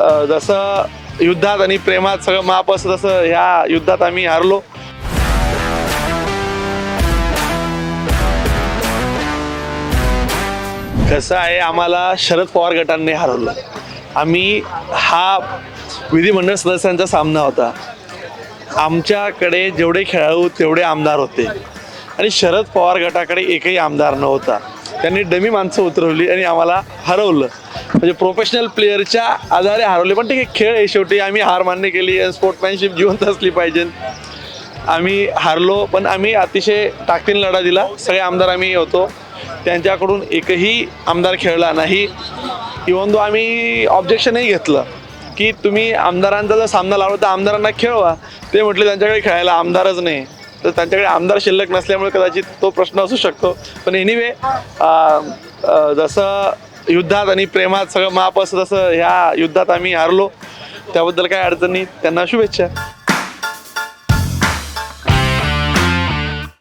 जसं युद्धात आणि प्रेमात सगळं माप असं तसं ह्या युद्धात आम्ही हारलो. कसं आहे आम्हाला शरद पवार गटांनी हरवलं. आम्ही हा विधिमंडळ सदस्यांचा सामना होता. आमच्याकडे जेवढे खेळाडू तेवढे आमदार होते. आणि शरद पवार गटाकडे एकही आमदार नव्हता. त्यांनी डमी माणसं उतरवली आणि आम्हाला हरवलं. म्हणजे प्रोफेशनल प्लेअरच्या आधारे हरवले. पण ठीक आहे खेळ आहे शेवटी. आम्ही हार मान्य केली स्पोर्टमॅनशिप जिवंत असली पाहिजे. आम्ही हारलो पण आम्ही अतिशय ताकदीने लढा दिला. सगळे आमदार आम्ही होतो. त्यांच्याकडून एकही आमदार खेळला नाही. इवन दो आम्ही ऑब्जेक्शनही घेतलं की तुम्ही आमदारांचा जर सामना लावला तर आमदारांना खेळवा. ते म्हटले त्यांच्याकडे खेळायला आमदारच नाही. तर त्यांच्याकडे आमदार शिल्लक नसल्यामुळे कदाचित तो प्रश्न असू शकतो. पण एनिवे जसं युद्धात आणि प्रेमात सगळं माप असं तसं ह्या युद्धात आम्ही हारलो त्याबद्दल काय अडचण नाही. त्यांना शुभेच्छा.